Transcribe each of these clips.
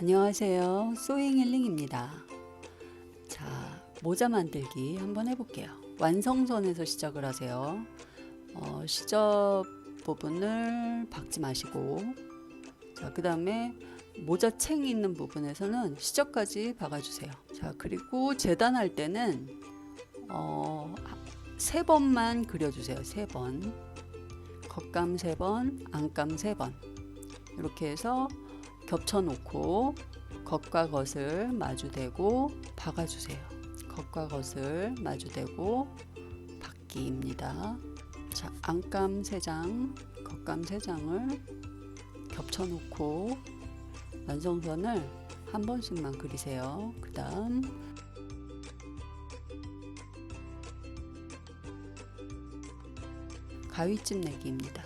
안녕하세요. 소잉 힐링입니다. 자, 모자 만들기 한번 해볼게요. 완성선에서 시작을 하세요. 어, 시접 부분을 박지 마시고, 자, 그 다음에 모자 챙 있는 부분에서는 시접까지 박아주세요. 자, 그리고 재단할 때는 어, 세 번만 그려주세요. 세 번. 겉감 세 번, 안감 세 번. 이렇게 해서 겹쳐 놓고 겉과 겉을 마주대고 박아주세요. 겉과 겉을 마주대고 박기입니다. 자, 안감 세 장, 겉감 세 장을 겹쳐 놓고 완성선을 한 번씩만 그리세요. 그 다음 가위집 내기입니다.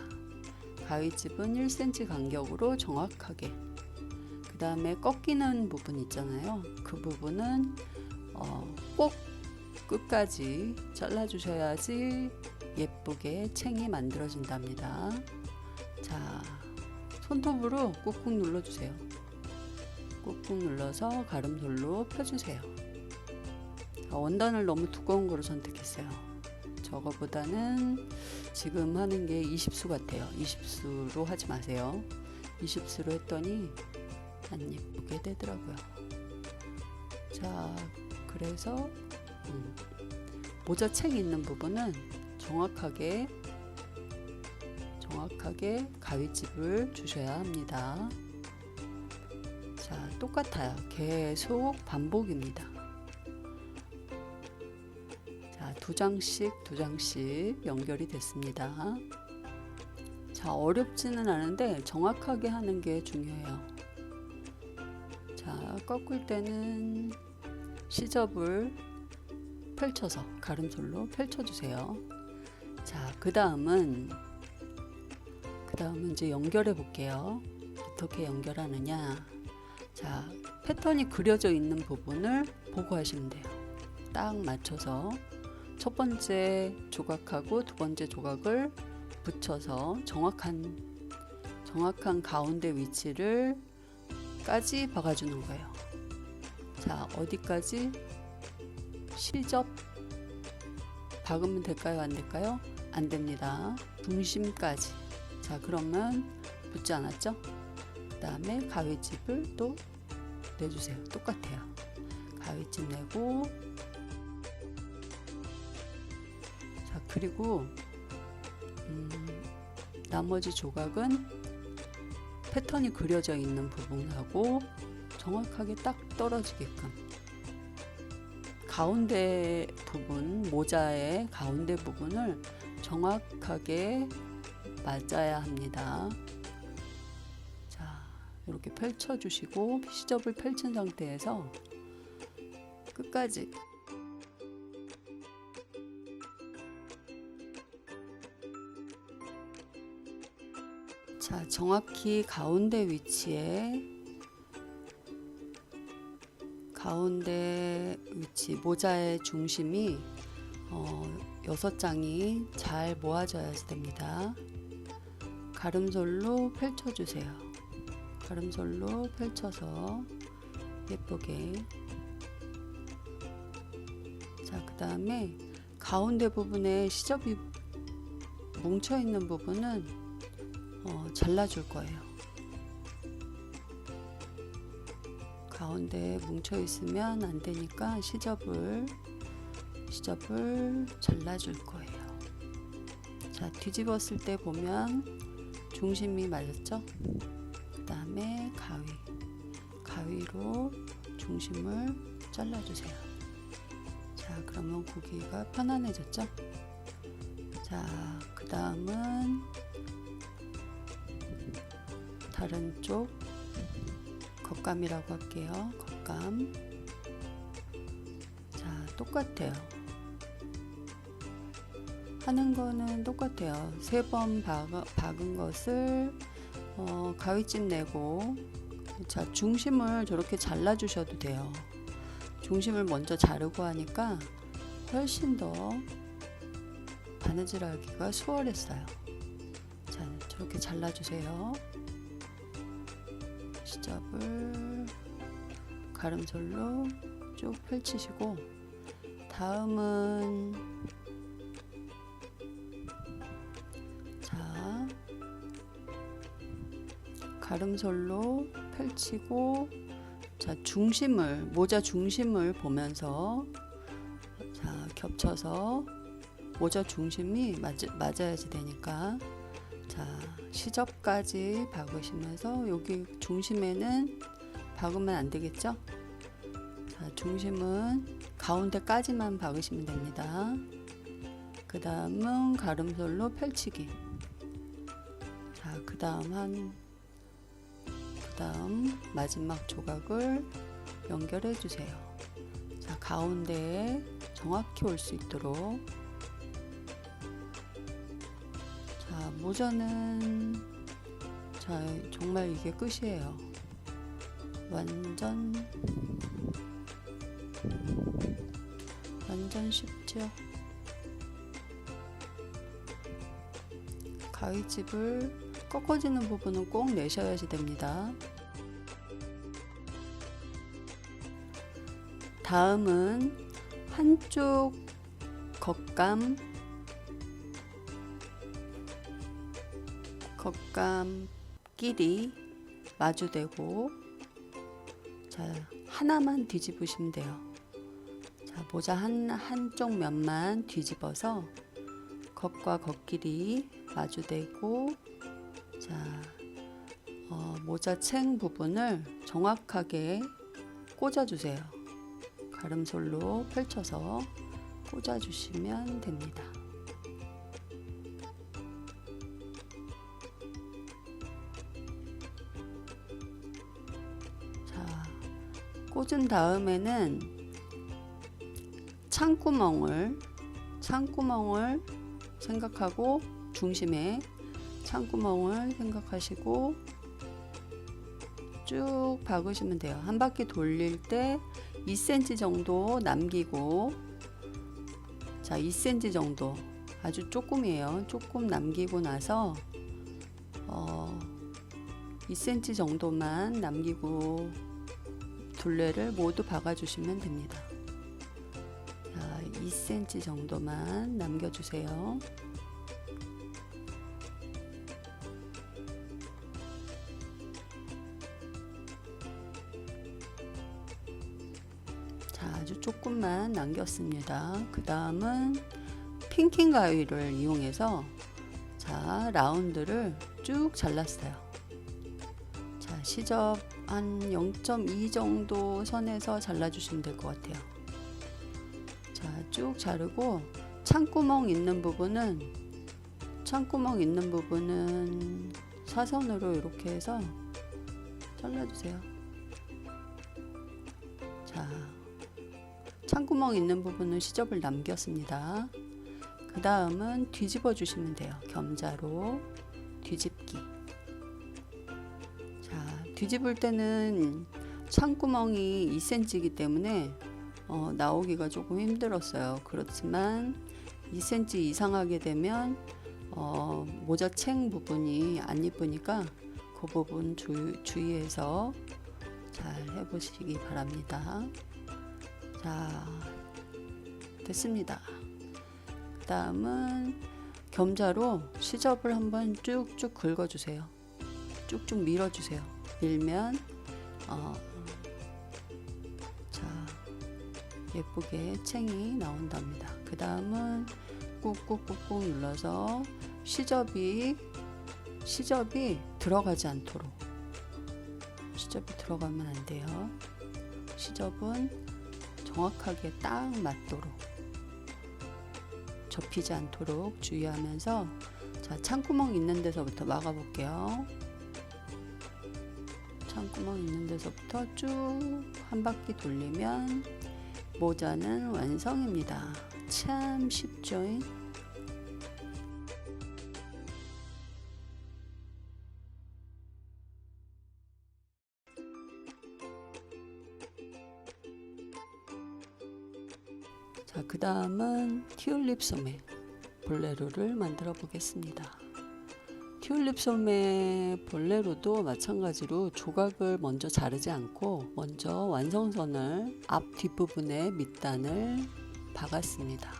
가위집은 1cm 간격으로 정확하게 그 다음에 꺾이는 부분 있잖아요. 그 부분은 어, 꼭 끝까지 잘라주셔야지 예쁘게 챙이 만들어진답니다. 자, 손톱으로 꾹꾹 눌러주세요. 꾹꾹 눌러서 가름솔로 펴주세요. 자, 원단을 너무 두꺼운 거로 선택했어요. 저거보다는 지금 하는 게 20수 같아요. 20수로 하지 마세요. 20수로 했더니 안 예쁘게 되더라고요. 자, 그래서 음, 모자 책 있는 부분은 정확하게 정확하게 가위집을 주셔야 합니다. 자, 똑같아요. 계속 반복입니다. 자, 두 장씩 두 장씩 연결이 됐습니다. 자, 어렵지는 않은데 정확하게 하는 게 중요해요. 자, 꺾을 때는 시접을 펼쳐서 가름솔로 펼쳐주세요. 자, 그 다음은 그 다음은 이제 연결해 볼게요. 어떻게 연결하느냐? 자, 패턴이 그려져 있는 부분을 보고 하시면 돼요. 딱 맞춰서 첫 번째 조각하고 두 번째 조각을 붙여서 정확한 정확한 가운데 위치를 까지 박아주는 거예요. 자, 어디까지 시접 박으면 될까요? 안 될까요? 안 됩니다. 중심까지. 자, 그러면 붙지 않았죠? 그 다음에 가위집을 또 내주세요. 똑같아요. 가위집 내고 자, 그리고 음, 나머지 조각은 패턴이 그려져 있는 부분하고 정확하게 딱 떨어지게끔 가운데 부분 모자의 가운데 부분을 정확하게 맞아야 합니다. 자, 이렇게 펼쳐 주시고 시접을 펼친 상태에서 끝까지 자, 정확히 가운데 위치에 가운데 위치 모자의 중심이 어, 여섯 장이 잘 모아져야 됩니다. 가름솔로 펼쳐주세요. 가름솔로 펼쳐서 예쁘게 자, 그 다음에 가운데 부분에 시접이 뭉쳐 있는 부분은 어, 잘라줄 거예요. 가운데 뭉쳐 있으면 안 되니까 시접을 시접을 잘라줄 거예요. 자 뒤집었을 때 보면 중심이 맞았죠? 그 다음에 가위 가위로 중심을 잘라주세요. 자 그러면 고기가 편안해졌죠? 자그 다음은 다른 쪽 겉감이라고 할게요. 겉감. 자, 똑같아요. 하는 거는 똑같아요. 세 번 박은 것을 어, 가위집 내고 자, 중심을 저렇게 잘라 주셔도 돼요. 중심을 먼저 자르고 하니까 훨씬 더 바느질하기가 수월했어요. 자, 저렇게 잘라 주세요. 시접을 가름솔로 쭉 펼치시고 다음은 자 가름솔로 펼치고 자 중심을 모자 중심을 보면서 자 겹쳐서 모자 중심이 맞, 맞아야지 되니까 자 시접까지 박으시면서 여기 중심에는 박으면 안 되겠죠? 자 중심은 가운데까지만 박으시면 됩니다. 그 다음은 가름솔로 펼치기. 자, 그 다음 한, 그 다음 마지막 조각을 연결해 주세요. 자, 가운데에 정확히 올 수 있도록. 모자는, 자, 정말 이게 끝이에요. 완전, 완전 쉽죠? 가위집을 꺾어지는 부분은 꼭 내셔야지 됩니다. 다음은 한쪽 겉감 겉감끼리 마주대고 자 하나만 뒤집으시면 돼요. 자 모자 한 한쪽 면만 뒤집어서 겉과 겉끼리 마주대고 자 어, 모자챙 부분을 정확하게 꽂아주세요. 가름솔로 펼쳐서 꽂아주시면 됩니다. 꽂은 다음에는 창구멍을 창구멍을 생각하고 중심에 창구멍을 생각하시고 쭉 박으시면 돼요. 한 바퀴 돌릴 때 2cm 정도 남기고 자 2cm 정도 아주 조금이에요. 조금 남기고 나서 어 2cm 정도만 남기고 둘레를 모두 박아주시면 됩니다. 자 2cm 정도만 남겨주세요. 자, 아주 조금만 남겼습니다. 그 다음은 핑킹 가위를 이용해서 자, 라운드를 쭉 잘랐어요. 자, 시접 한 0.2 정도 선에서 잘라주시면 될 것 같아요. 자, 쭉 자르고 창구멍 있는 부분은 창구멍 있는 부분은 사선으로 이렇게 해서 잘라주세요. 자, 창구멍 있는 부분은 시접을 남겼습니다. 그 다음은 뒤집어 주시면 돼요. 겸자로 뒤집을 때는 창구멍이 2cm이기 때문에 어, 나오기가 조금 힘들었어요. 그렇지만 2cm 이상 하게 되면 어, 모자 챙 부분이 안 이쁘니까 그 부분 주, 주의해서 잘 해보시기 바랍니다. 자, 됐습니다. 그 다음은 겸자로 시접을 한번 쭉쭉 긁어주세요. 쭉쭉 밀어주세요. 밀면, 어, 자, 예쁘게 챙이 나온답니다. 그 다음은 꾹꾹꾹꾹 눌러서 시접이, 시접이 들어가지 않도록. 시접이 들어가면 안 돼요. 시접은 정확하게 딱 맞도록 접히지 않도록 주의하면서 자 창구멍 있는 데서부터 막아 볼게요 창구멍 있는 데서부터 쭉 한 바퀴 돌리면 모자는 완성입니다 참 쉽죠 자, 그 다음은 튤립 소매 볼레로를 만들어 보겠습니다. 튤립 소매 본래로도 마찬가지로 조각을 먼저 자르지 않고 먼저 완성선을 앞 뒷부분에 밑단을 박았습니다.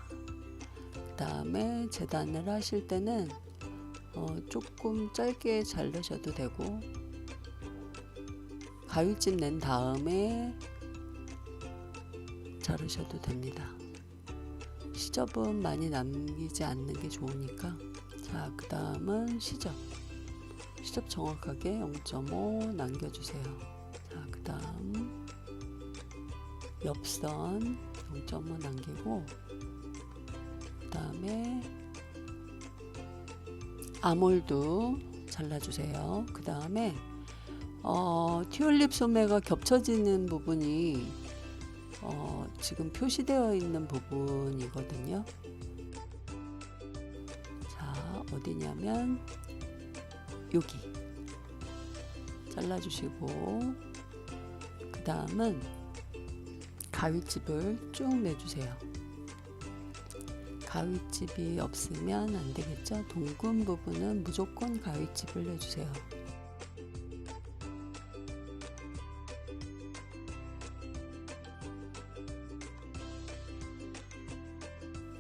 그 다음에 재단을 하실 때는 어, 조금 짧게 자르셔도 되고 가위집 낸 다음에 자르셔도 됩니다. 시접은 많이 남기지 않는 게 좋으니까 자, 그 다음은 시접. 시접 정확하게 0.5 남겨주세요. 자, 그 다음 옆선 0.5 남기고 그 다음에 아몰도 잘라주세요. 그 다음에 어, 튤립 소매가 겹쳐지는 부분이 어, 지금 표시되어 있는 부분이거든요. 어디냐면 여기 잘라주시고 그 다음은 가위집을 쭉 내주세요. 가위집이 없으면 안 되겠죠? 동근 부분은 무조건 가위집을 내주세요.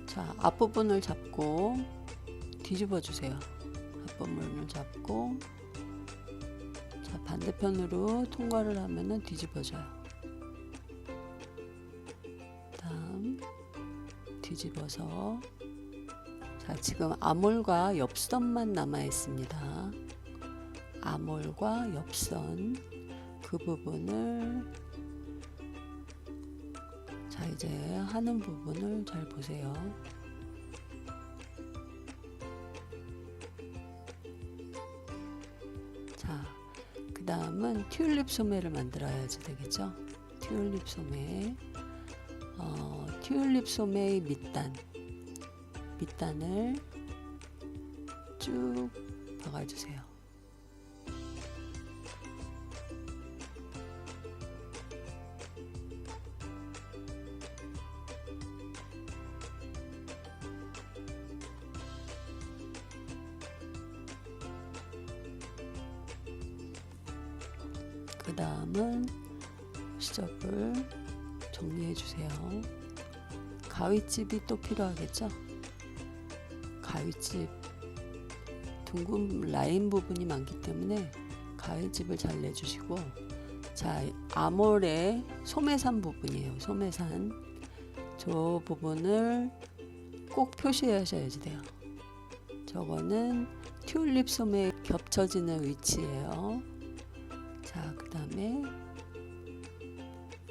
자, 앞부분을 잡고 뒤집어 주세요. 앞부분을 잡고 자, 반대편으로 통과를 하면은 뒤집어져요. 다음 뒤집어서 자, 지금 아몰과 옆선만 남아 있습니다. 아몰과 옆선 그 부분을 자, 이제 하는 부분을 잘 보세요. 튤립 소매를 만들어야지 되겠죠? 튤립 소매. 어, 튤립 소매의 밑단. 밑단을 쭉 박아주세요. 가위집이 또 필요하겠죠? 가위집 둥근 라인 부분이 많기 때문에 가위집을 잘 내주시고 자 아몰의 소매산 부분이에요. 소매산 저 부분을 꼭 표시하셔야지 돼요. 저거는 튤립 소매 겹쳐지는 위치예요. 자, 그 다음에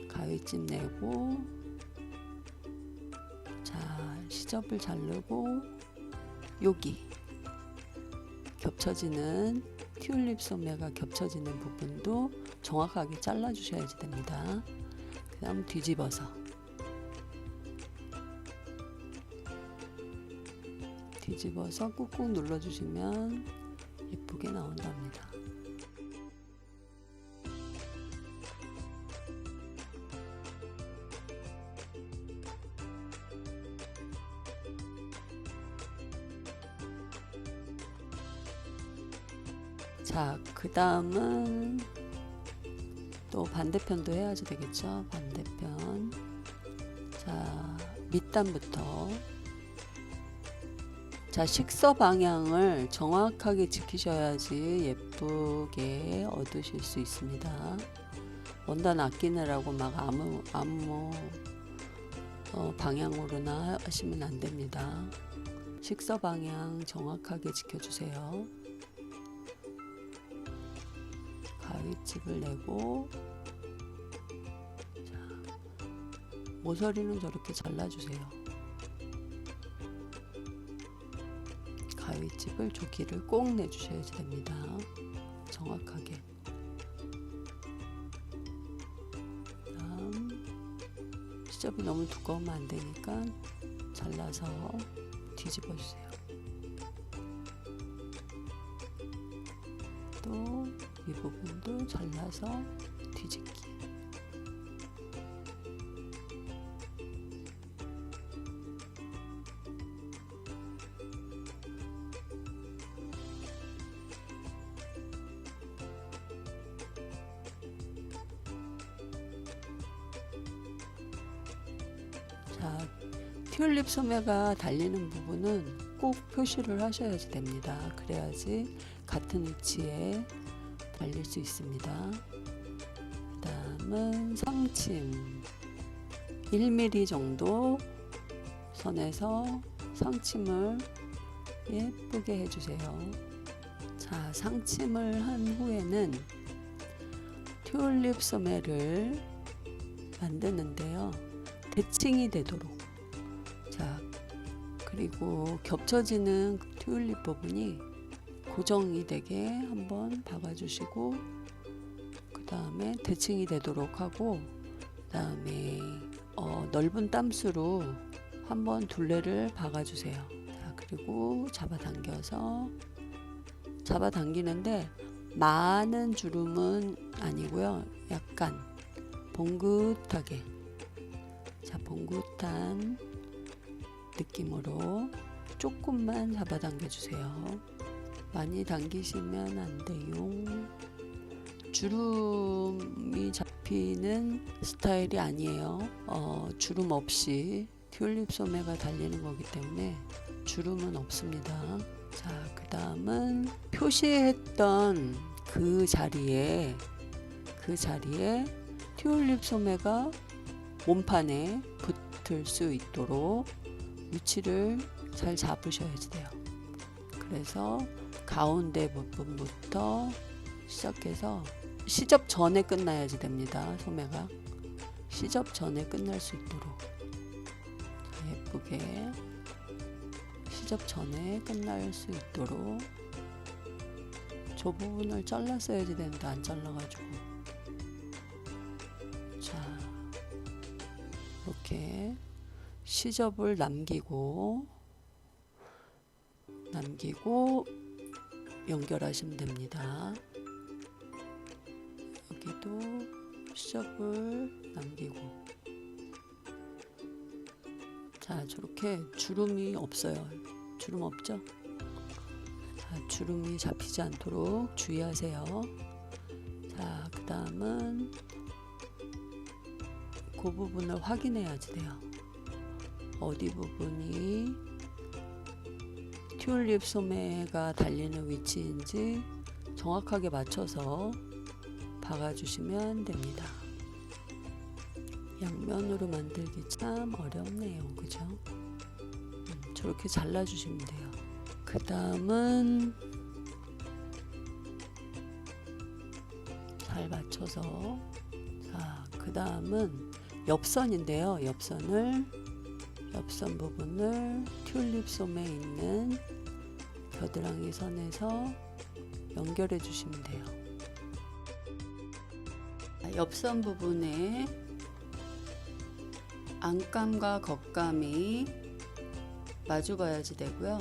가위집 내고 자, 시접을 자르고 여기 겹쳐지는 튤립 소매가 겹쳐지는 부분도 정확하게 잘라 주셔야지 됩니다. 그 다음 뒤집어서 뒤집어서 꾹꾹 눌러 주시면 예쁘게 나온답니다. 자, 그 다음은 또 반대편도 해야지 되겠죠? 반대편. 자, 밑단부터. 자, 식서 방향을 정확하게 지키셔야지 예쁘게 얻으실 수 있습니다. 원단 아끼느라고 막 아무, 아무 어, 방향으로나 하시면 안 됩니다. 식서 방향 정확하게 지켜주세요. 가위집을 내고 자, 모서리는 저렇게 잘라주세요. 가위집을 조기를 꼭 내주셔야지 됩니다. 정확하게. 다음 시접이 너무 두꺼우면 안 되니까 잘라서 뒤집어 주세요. 부분도 잘라서 뒤집기 자, 튤립 소매가 달리는 부분은 꼭 표시를 하셔야 됩니다. 그래야지 같은 위치에 달릴 수 있습니다. 그 다음은 상침 1mm 정도 선에서 상침을 예쁘게 해주세요. 자, 상침을 한 후에는 튤립 소매를 만드는데요. 대칭이 되도록. 자, 그리고 겹쳐지는 튤립 부분이 고정이 되게 한번 박아주시고, 그 다음에 대칭이 되도록 하고, 그 다음에 어, 넓은 땀수로 한번 둘레를 박아주세요. 자, 그리고 잡아당겨서 잡아당기는데 많은 주름은 아니고요. 약간 봉긋하게 자 봉긋한 느낌으로 조금만 잡아당겨 주세요. 많이 당기시면 안 돼요. 주름이 잡히는 스타일이 아니에요. 어, 주름 없이 튤립 소매가 달리는 거기 때문에 주름은 없습니다. 자, 그 다음은 표시했던 그 자리에 그 자리에 튤립 소매가 몸판에 붙을 수 있도록 위치를 잘 잡으셔야지 돼요. 그래서 가운데 부분부터 시작해서 시접 전에 끝나야지 됩니다. 소매가 시접 전에 끝날 수 있도록 자, 예쁘게 시접 전에 끝날 수 있도록 저 부분을 잘랐어야지 되는데 안 잘라가지고 자 이렇게 시접을 남기고 남기고 연결하시면 됩니다. 여기도 시접을 남기고 자 저렇게 주름이 없어요. 주름 없죠? 자, 주름이 잡히지 않도록 주의하세요. 자, 그 다음은 그 부분을 확인해야지 돼요. 어디 부분이 튤립 소매가 달리는 위치인지 정확하게 맞춰서 박아주시면 됩니다. 양면으로 만들기 참 어렵네요. 그죠? 음, 저렇게 잘라주시면 돼요. 그 다음은 잘 맞춰서 자, 그 다음은 옆선인데요. 옆선을 옆선 부분을 튤립 솜에 있는 겨드랑이 선에서 연결해 주시면 돼요. 자, 옆선 부분에 안감과 겉감이 마주 가야지 되고요.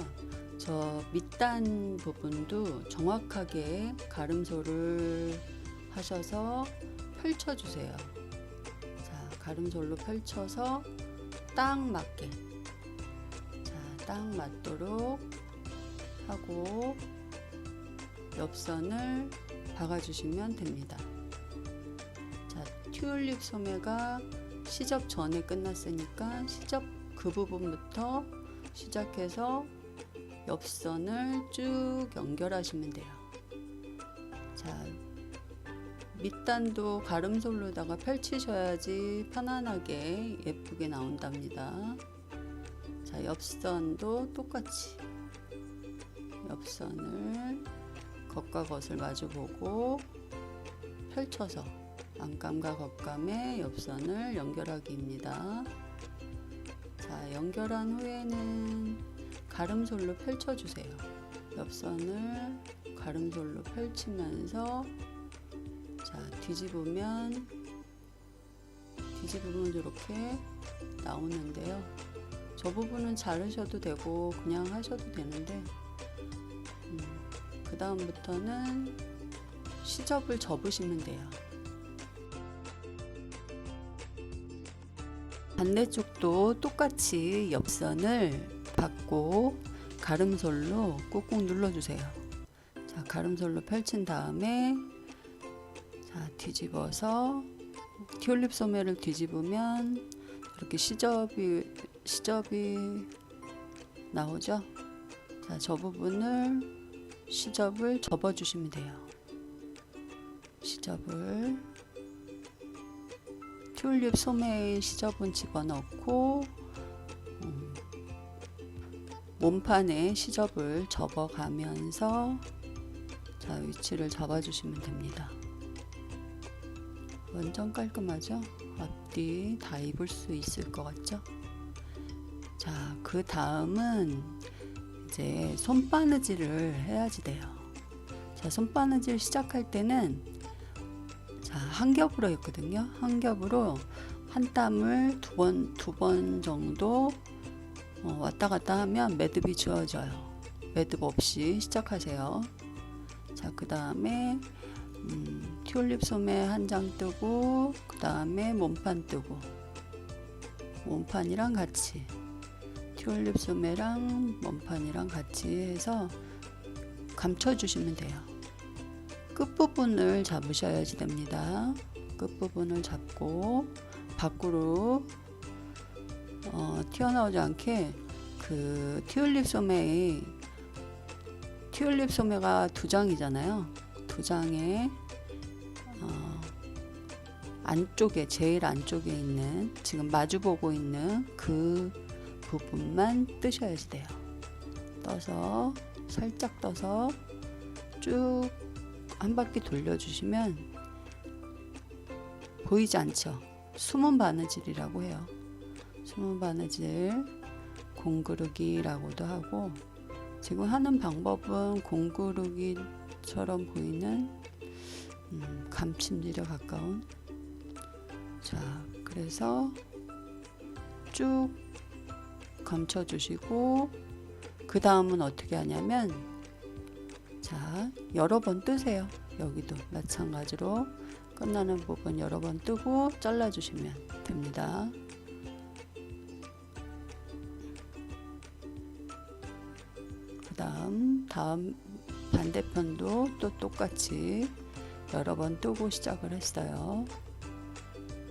저 밑단 부분도 정확하게 가름소를 하셔서 펼쳐주세요. 자, 가름솔로 펼쳐서 딱 맞게. 자, 딱 맞도록 하고 옆선을 박아주시면 됩니다. 자, 튤립 소매가 시접 전에 끝났으니까 시접 그 부분부터 시작해서 옆선을 쭉 연결하시면 돼요. 밑단도 가름솔로다가 펼치셔야지 편안하게 예쁘게 나온답니다. 자, 옆선도 똑같이 옆선을 겉과 겉을 마주보고 펼쳐서 안감과 겉감의 옆선을 연결하기입니다. 자, 연결한 후에는 가름솔로 펼쳐주세요. 옆선을 가름솔로 펼치면서 자, 뒤집으면 뒤집으면 이렇게 나오는데요. 저 부분은 자르셔도 되고 그냥 하셔도 되는데 음, 그 다음부터는 시접을 접으시면 돼요. 반대쪽도 똑같이 옆선을 받고 가름솔로 꾹꾹 눌러주세요. 자, 가름솔로 펼친 다음에 자, 뒤집어서 튤립 소매를 뒤집으면 이렇게 시접이 시접이 나오죠. 자, 저 부분을 시접을 접어 주시면 돼요. 시접을 튤립 소매의 시접은 집어넣고 음, 몸판에 시접을 접어가면서 자 위치를 잡아주시면 됩니다. 완전 깔끔하죠? 앞뒤 다 입을 수 있을 것 같죠? 자, 그 다음은 이제 손바느질을 해야지 돼요. 자, 손바느질 시작할 때는 자, 한 겹으로 했거든요. 한 겹으로 한 땀을 두 번, 두 번 정도 어, 왔다 갔다 하면 매듭이 지워져요. 매듭 없이 시작하세요. 자, 그 다음에 음, 튤립 소매 한 장 뜨고 그 다음에 몸판 뜨고 몸판이랑 같이 튤립 소매랑 몸판이랑 같이 해서 감춰주시면 돼요. 끝부분을 잡으셔야지 됩니다. 끝부분을 잡고 밖으로 어, 튀어나오지 않게 그 튤립 소매의 튤립 소매가 두 장이잖아요. 두 장에 어, 안쪽에 제일 안쪽에 있는 지금 마주 보고 있는 그 부분만 뜨셔야지 돼요. 떠서 살짝 떠서 쭉 한 바퀴 돌려주시면 보이지 않죠? 숨은 바느질이라고 해요. 숨은 바느질 공구르기라고도 하고 지금 하는 방법은 공구르기 처럼 보이는 음, 감침질에 가까운. 자 그래서 쭉 감춰 주시고 그 다음은 어떻게 하냐면 자 여러 번 뜨세요. 여기도 마찬가지로 끝나는 부분 여러 번 뜨고 잘라 주시면 됩니다. 그 다음 다음 반대편도 또 똑같이 여러 번 뜨고 시작을 했어요.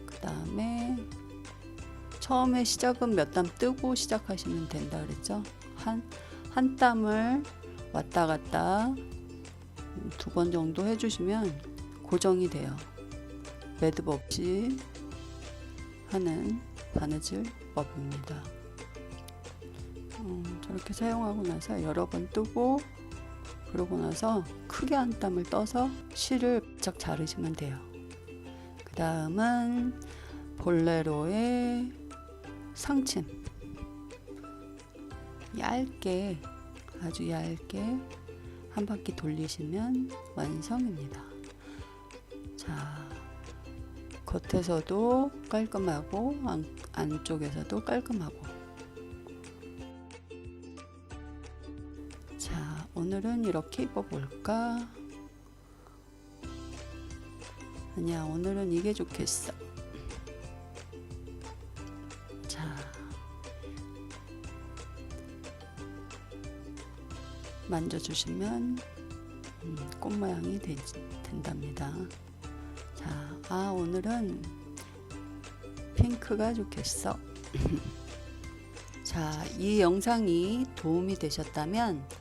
그 다음에 처음에 시작은 몇 땀 뜨고 시작하시면 된다 그랬죠? 한, 한 땀을 왔다 갔다 두 번 정도 해주시면 고정이 돼요. 매듭 없이 하는 바느질 법입니다. 음, 저렇게 사용하고 나서 여러 번 뜨고 그러고 나서 크게 한 땀을 떠서 실을 바짝 자르시면 돼요. 그 다음은 볼레로의 상침. 얇게 아주 얇게 한 바퀴 돌리시면 완성입니다. 자, 겉에서도 깔끔하고 안, 안쪽에서도 깔끔하고 오늘은 이렇게 입어볼까? 아니야, 오늘은 이게 좋겠어. 자, 만져주시면 음, 꽃 모양이 되, 된답니다. 자, 아 오늘은 핑크가 좋겠어. 자, 이 영상이 도움이 되셨다면